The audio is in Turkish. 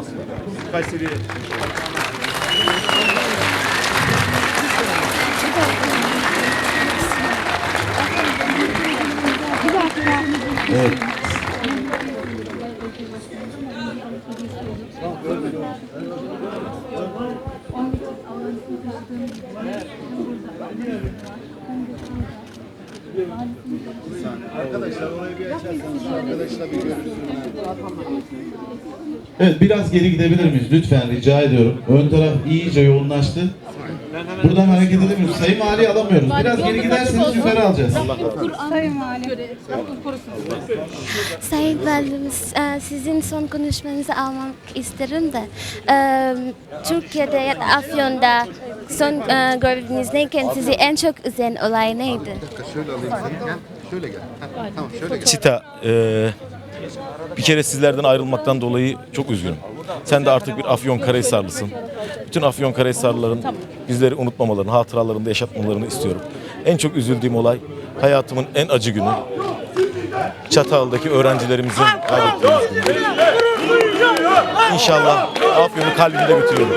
olasın. Kayseri'ye Evet. Evet biraz geri gidebilir miyiz? Lütfen rica ediyorum. Ön taraf iyice yoğunlaştı. Buradan hareket edemiyoruz. Sayın Mali alamıyoruz. Biraz geri giderseniz yukarı alacağız. Sayın Valimiz, e, sizin son konuşmanızı almak isterim de. e, Türkiye'de ya da Afyon'da son e, gördüğünüzdeyken sizi en çok üzen olay neydi? Şöyle alayım seni. Gel. Şöyle gel. Heh, tamam şöyle gel. Çita, eee, bir kere sizlerden ayrılmaktan dolayı çok üzgünüm. Sen de artık bir Afyon Karahisarlısın. Bütün Afyon Karahisarlıların bizleri unutmamalarını, hatıralarında yaşatmalarını istiyorum. En çok üzüldüğüm olay hayatımın en acı günü. Çatal'daki öğrencilerimizin kaybettiğimiz gün. İnşallah Afyon'u kalbimde götürüyorum.